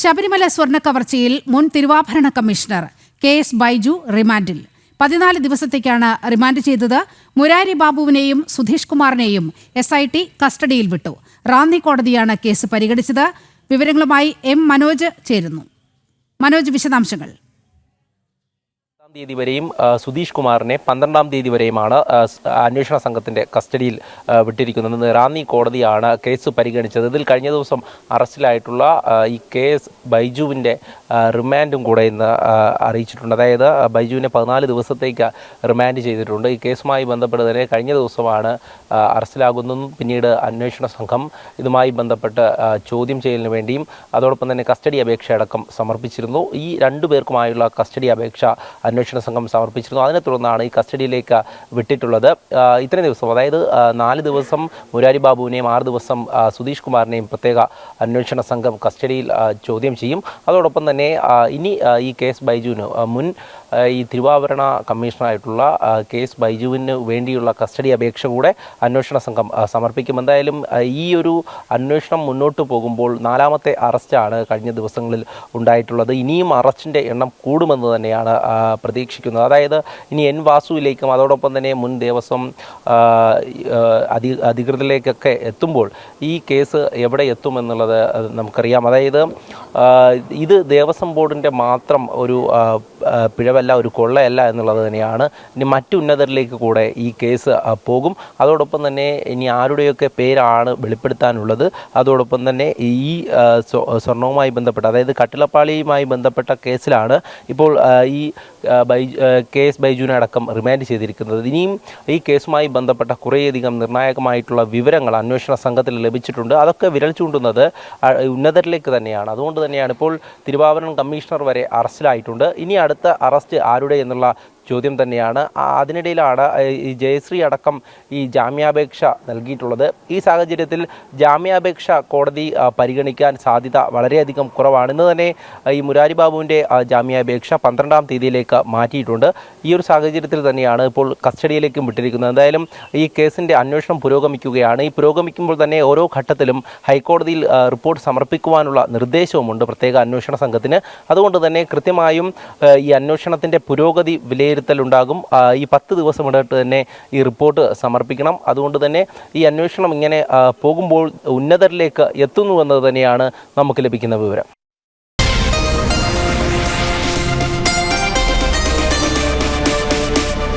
ശബരിമല സ്വർണ കവർച്ചയിൽ മുൻ തിരുവാഭരണ കമ്മീഷണർ കെ എസ് ബൈജു റിമാൻഡിൽ. പതിനാല് ദിവസത്തേക്കാണ് റിമാൻഡ് ചെയ്തത്. മുരാരി ബാബുവിനെയും സുധീഷ് കുമാറിനെയും എസ് ഐ ടി കസ്റ്റഡിയിൽ വിട്ടു. റാന്നി കോടതിയാണ് കേസ് പരിഗണിച്ചത്. വിവരങ്ങളുമായി എം മനോജ് ചേരുന്നു. മനോജ് വിശദാംശങ്ങൾ. പത്താം തീയതി വരെയും സുധീഷ് കുമാറിനെ പന്ത്രണ്ടാം തീയതി വരെയുമാണ് അന്വേഷണ സംഘത്തിന്റെ കസ്റ്റഡിയിൽ വിട്ടിരിക്കുന്നത്. റാന്നി കോടതിയാണ് കേസ് പരിഗണിച്ചത്. ഇതിൽ കഴിഞ്ഞ ദിവസം അറസ്റ്റിലായിട്ടുള്ള ഈ കെ എസ് ബൈജുവിന്റെ റിമാൻഡും കൂടെ ഇന്ന് അറിയിച്ചിട്ടുണ്ട്. അതായത് ബൈജുവിനെ പതിനാല് ദിവസത്തേക്ക് റിമാൻഡ് ചെയ്തിട്ടുണ്ട്. ഈ കേസുമായി ബന്ധപ്പെട്ട് തന്നെ കഴിഞ്ഞ ദിവസമാണ് അറസ്റ്റിലാകുന്നതും പിന്നീട് അന്വേഷണ സംഘം ഇതുമായി ബന്ധപ്പെട്ട് ചോദ്യം ചെയ്യലിന് വേണ്ടിയും അതോടൊപ്പം തന്നെ കസ്റ്റഡി അപേക്ഷ അടക്കം സമർപ്പിച്ചിരുന്നു. ഈ രണ്ടു പേർക്കുമായുള്ള കസ്റ്റഡി അപേക്ഷ അന്വേഷണ സംഘം സമർപ്പിച്ചിരുന്നു. അതിനെ തുടർന്നാണ് ഈ കസ്റ്റഡിയിലേക്ക് വിട്ടിട്ടുള്ളത്. ഇത്രയും ദിവസം അതായത് നാല് ദിവസം മുരാരി ബാബുവിനെയും ആറ് ദിവസം സുധീഷ് കുമാറിനെയും പ്രത്യേക അന്വേഷണ സംഘം കസ്റ്റഡിയിൽ ചോദ്യം ചെയ്യും. അതോടൊപ്പം തന്നെ ഇനി ഈ കേസ് ബൈജുവിന് മുൻ ഈ തിരുവാഭരണ കമ്മീഷണറായിട്ടുള്ള കേസ് ബൈജുവിന് വേണ്ടിയുള്ള കസ്റ്റഡി അപേക്ഷ കൂടെ അന്വേഷണ സംഘം സമർപ്പിക്കും. എന്തായാലും ഈ ഒരു അന്വേഷണം മുന്നോട്ട് പോകുമ്പോൾ നാലാമത്തെ അറസ്റ്റാണ് കഴിഞ്ഞ ദിവസങ്ങളിൽ ഉണ്ടായിട്ടുള്ളത്. ഇനിയും അറസ്റ്റിന്റെ എണ്ണം കൂടുമെന്ന് തന്നെയാണ് പ്രതീക്ഷിക്കുന്നത്. അതായത് ഇനി എൻ വാസുവിലേക്കും അതോടൊപ്പം തന്നെ മുൻ ദേവസ്വം അധി അധികൃതരിലേക്കൊക്കെ എത്തുമ്പോൾ ഈ കേസ് എവിടെ എത്തുമെന്നുള്ളത് നമുക്കറിയാം. അതായത് ഇത് ദേവസ്വം ബോർഡിന്റെ മാത്രം ഒരു പിഴവല്ല ഒരു കൊള്ളയല്ല എന്നുള്ളത് തന്നെയാണ്. ഇനി മറ്റുന്നതരിലേക്ക് കൂടെ ഈ കേസ് പോകും. അതോടൊപ്പം തന്നെ ഇനി ആരുടെയൊക്കെ പേരാണ് വെളിപ്പെടുത്താനുള്ളത്. അതോടൊപ്പം തന്നെ ഈ സ്വർണവുമായി ബന്ധപ്പെട്ട അതായത് കട്ടിളപ്പാളിയുമായി ബന്ധപ്പെട്ട കേസിലാണ് ഇപ്പോൾ ഈ ബൈ കെ എസ് ബൈജുവിനെ അടക്കം റിമാൻഡ് ചെയ്തിരിക്കുന്നത്. ഇനിയും ഈ കേസുമായി ബന്ധപ്പെട്ട കുറേയധികം നിർണായകമായിട്ടുള്ള വിവരങ്ങൾ അന്വേഷണ സംഘത്തിൽ ലഭിച്ചിട്ടുണ്ട്. അതൊക്കെ വിരൽ ചൂണ്ടുന്നത് ഉന്നതരിലേക്ക് തന്നെയാണ്. അതുകൊണ്ട് തന്നെയാണ് ഇപ്പോൾ തിരുവാഭരണം കമ്മീഷണർ വരെ അറസ്റ്റിലായിട്ടുണ്ട്. ഇനി അടുത്ത അറസ്റ്റ് ആരുടെ എന്നുള്ള ചോദ്യം തന്നെയാണ്. അതിനിടയിലാണ് ഈ ജയശ്രീ അടക്കം ഈ ജാമ്യാപേക്ഷ നൽകിയിട്ടുള്ളത്. ഈ സാഹചര്യത്തിൽ ജാമ്യാപേക്ഷ കോടതി പരിഗണിക്കാൻ സാധ്യത വളരെയധികം കുറവാണ്. ഇന്ന് തന്നെ ഈ മുരാരി ബാബുവിന്റെ ജാമ്യാപേക്ഷ പന്ത്രണ്ടാം തീയതിയിലേക്ക് മാറ്റിയിട്ടുണ്ട്. ഈ ഒരു സാഹചര്യത്തിൽ തന്നെയാണ് ഇപ്പോൾ കസ്റ്റഡിയിലേക്കും വിട്ടിരിക്കുന്നത്. എന്തായാലും ഈ കേസിന്റെ അന്വേഷണം പുരോഗമിക്കുകയാണ്. ഈ പുരോഗമിക്കുമ്പോൾ തന്നെ ഓരോ ഘട്ടത്തിലും ഹൈക്കോടതിയിൽ റിപ്പോർട്ട് സമർപ്പിക്കുവാനുള്ള നിർദ്ദേശവുമുണ്ട് പ്രത്യേക അന്വേഷണ സംഘത്തിന്. അതുകൊണ്ട് തന്നെ കൃത്യമായും ഈ അന്വേഷണത്തിന്റെ പുരോഗതി വിലയിരുത്തലുണ്ടാകും ഈ പത്ത് ദിവസം ഇടയിട്ട് തന്നെ ഈ റിപ്പോർട്ട് സമർപ്പിക്കണം. അതുകൊണ്ട് തന്നെ ഈ അന്വേഷണം ഇങ്ങനെ പോകുമ്പോൾ ഉന്നതരിലേക്ക് എത്തുന്നു എന്നത് തന്നെയാണ് നമുക്ക് ലഭിക്കുന്ന വിവരം.